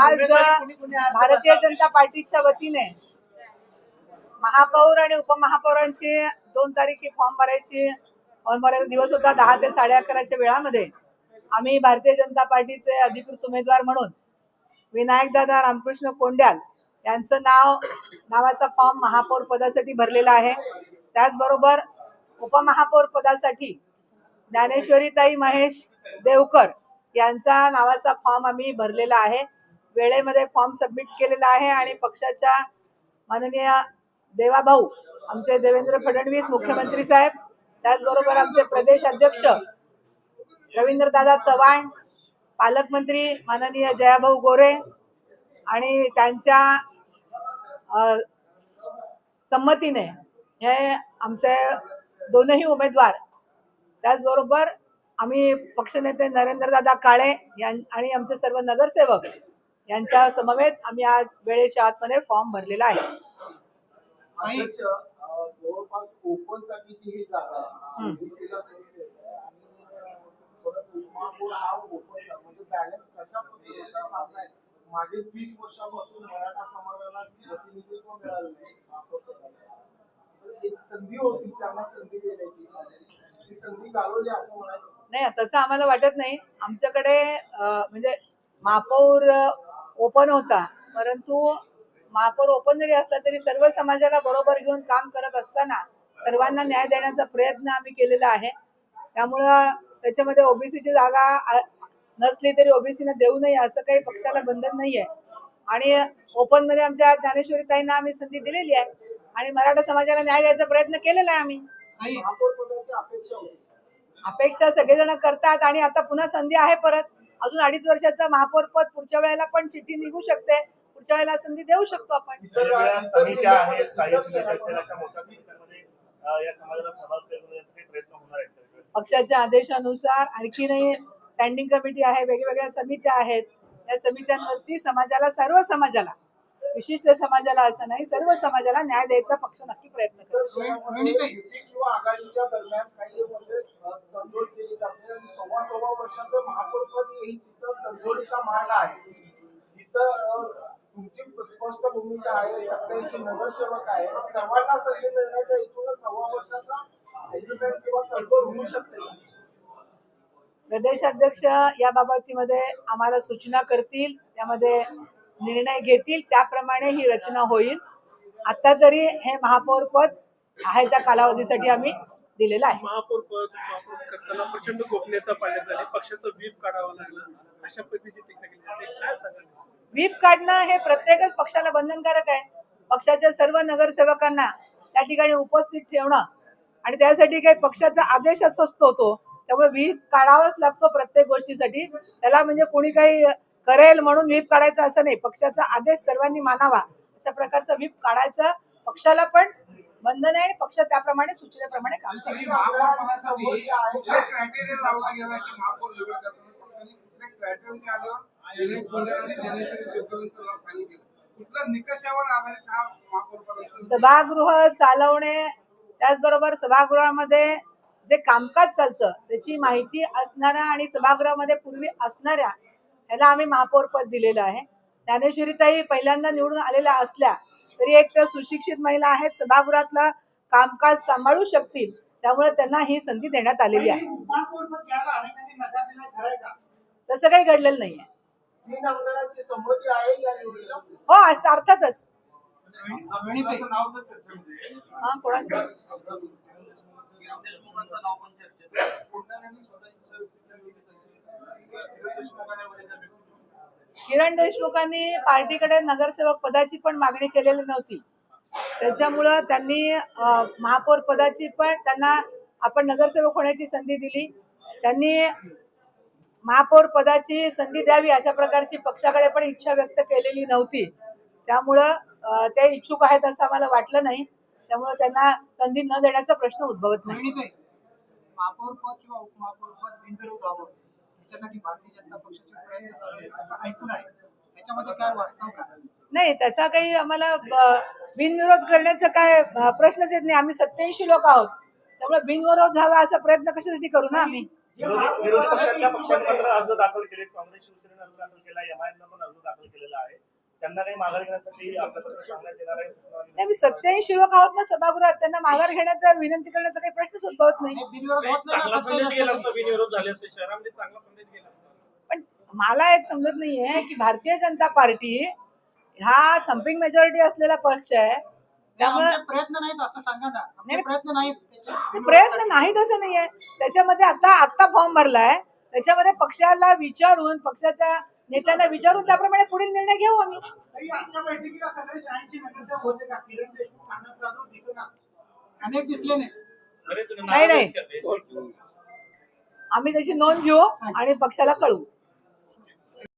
आज भारतीय? जनता पार्टीच्या वतीने महापौर आणि उपमहापौरांची दोन तारीख ही फॉर्म भरायची फॉर्म भरायचा दिवस होता दहा ते साडे अकराच्या वेळामध्ये आम्ही भारतीय जनता पार्टीचे अधिकृत उमेदवार म्हणून विनायकदादा रामकृष्ण कोंड्याल यांचं नाव नावाचा फॉर्म महापौर पदासाठी भरलेला आहे त्याचबरोबर उपमहापौर पदासाठी ज्ञानेश्वरीताई महेश देवकर यांचा नावाचा फॉर्म आम्ही भरलेला आहे वेळेमध्ये फॉर्म सबमिट केलेला आहे आणि पक्षाच्या माननीय देवाभाऊ आमचे देवेंद्र फडणवीस मुख्यमंत्री साहेब त्याचबरोबर आमचे प्रदेश अध्यक्ष रवींद्रदादा चव्हाण पालकमंत्री माननीय जयाभाऊ गोरे आणि त्यांच्या संमतीने हे आमचे दोनही उमेदवार त्याचबरोबर आम्ही पक्षनेते नरेंद्रदादा काळे यां आणि आमचे सर्व नगरसेवक यांच्या समवेत आम्ही आज वेळेच्या आतमध्ये फॉर्म भरलेला आहे. मागील वर्षापासून मराठा समाजाला प्रतिनिधित्व मिळालं नाही. महापौर पदाला. तर एक संधी होती त्यांना संधी देण्याची. ती संधी घालवली असं म्हणायचं. नाही तसं आम्हाला वाटत नाही. आमच्याकडे म्हणजे महापौर ओपन होता. परंतु महापौर ओपन जरी असला तरी सर्व समाजाला बरोबर घेऊन काम करत असताना सर्वांना न्याय देण्याचा प्रयत्न आम्ही केलेला आहे. त्यामुळं त्याच्यामध्ये ओबीसीची जागा नसली तरी ओबीसीने देऊ नये असं काही पक्षाला बंधन नाही आहे आणि ओपनमध्ये आमच्या ज्ञानेश्वरीताईंना आम्ही संधी दिलेली आहे. आणि मराठा समाजाला न्याय द्यायचा प्रयत्न केलेला आहे आम्ही. अपेक्षा सगळेजण करतात आणि आता पुन्हा संधी आहे परत. अजून अडीच वर्षाचं महापौर पद पुढच्या वेळेला पण चिठ्ठी निघू शकते. पुढच्या वेळेला संधी देऊ शकतो आपण? पक्षाच्या आदेशानुसार आणखीनही स्टँडिंग कमिटी आहे वेगवेगळ्या समित्या आहेत. या समित्यांवरती समाजाला सर्व समाजाला विशिष्ट समाजाला असं नाही सर्व समाजाला न्याय द्यायचा पक्ष नक्की प्रयत्न तर सव्वा सव्वा वर्षाचं महापौर पद ही तिथं तडजोडीचा मार्ग आहे. तिथं तुमची स्पष्ट भूमिका आहे सत्याऐंशी नगरसेवक आहे. सर्वांना संधी मिळण्याच्या इथूनच सव्वा वर्षाचा एग्रीमेंट किंवा तडजोड होऊ शकते. प्रदेश अध्यक्ष या बाबतीमध्ये आम्हाला सूचना करतील त्यामध्ये निर्णय घेतील त्याप्रमाणे ही रचना होईल. आता तरी हे महापौर पद आहे त्या कालावधीसाठी आम्ही दिलेलं आहे. महापौर त्यांना प्रचंड गोपनीयता पाळण्यात आली. पक्षाचं व्हीप काढावं लागलं. अशा पद्धतीची टीका केली. जाते काय सांगाल व्हीप काढणं हे प्रत्येकच पक्षाला बंधनकारक आहे. पक्षाच्या सर्व नगरसेवकांना त्या ठिकाणी उपस्थित ठेवणं आणि त्यासाठी काही पक्षाचा आदेश असतो तो त्यामुळे व्हीप काढावाच लागतो प्रत्येक गोष्टीसाठी. त्याला म्हणजे कोणी काही करेल म्हणून व्हीप काढायचं असं नाही. पक्षाचा आदेश सर्वांनी मानावा. अशा प्रकारचा व्हीप काढायचं पक्षाला पण बंधन आहे आणि पक्ष त्याप्रमाणे सूचनेप्रमाणे काम हा सभागृह चालवणे त्याचबरोबर सभागृहामध्ये जे कामकाज चालतं त्याची माहिती असणाऱ्या आणि सभागृहामध्ये पूर्वी असणाऱ्या ह्याला आम्ही महापौर पद दिलेलं आहे. ज्ञानेश्वरीताई पहिल्यांदा निवडून आलेल्या असल्या तरी एक तर सुशिक्षित महिला आहेत सभागृहातलं कामकाज सांभाळू शकतील. त्यामुळे त्यांना ही संधी देण्यात आलेली आहे. तसं काही घडलेलं नाहीये हो अस- अर्थातच. हा कोणाचं? किरण देशमुखांनी पार्टीकडे नगरसेवक पदाची पण मागणी केलेली नव्हती. त्याच्यामुळं त्यांनी महापौर पदाची पण त्यांना आपण नगरसेवक होण्याची संधी दिली. त्यांनी महापौर पदाची संधी द्यावी अशा प्रकारची पक्षाकडे पण इच्छा व्यक्त केलेली नव्हती. त्यामुळं ते इच्छुक आहेत असं आम्हाला वाटलं नाही. त्यामुळं त्यांना संधी न देण्याचा प्रश्न उद्भवत नाही. महापौर पद किंवा उपमहापौर पद बिनविरोध व्हावं याच्यासाठी भारतीय जनता पक्षाचे प्रयत्न चालू आहेत, असं ऐकून आहे. त्याच्यामध्ये काय वास्तव काय? नाही त्याचा काही आम्हाला बिनविरोध करण्याचा काय प्रश्नच येत नाही. आम्ही सत्याऐंशी लोक आहोत. त्यामुळे बिनविरोध व्हावा असा प्रयत्न कशासाठी करू ना आम्ही? विरोधी पक्षांनी अर्ज दाखल केले. काँग्रेस शिवसेनेनं अर्ज दाखल केला. एमआयएमनं पण अर्ज दाखल केलेला त्यांना काही माघार घेण्यासाठी सांगण्यात येणार आहे मी सत्याऐंशी युवक आहोत ना सभागृहात त्यांना माघार घेण्याचा विनंती करण्याचा काही प्रश्नच उद्भवत नाही. बिनविरोध होत नाही ना चांगला सत्तेत संदेश गेला असताना. असता बिनविरोध झाले असते शहरामध्ये चांगला संदेश गेला असता. पण मला एक समजत नाहीये की भारतीय जनता पार्टी हा थम्पिंग मेजॉरिटी असलेला पक्ष आहे. त्यामुळे आमचे प्रयत्न नाहीत असं सांगा ना. प्रयत्न नाहीत. प्रयत्न नाहीत असं नाहीये. त्याच्यामध्ये आता आत्ता फॉर्म भरलाय. त्याच्यामध्ये पक्षाला विचारून पक्षाच्या नेत्यांना विचारून त्याप्रमाणे पुढील निर्णय घेऊ आम्ही. अनेक दिसले नाही. नाही. आम्ही त्याची नोंद घेऊ आणि पक्षाला कळवू.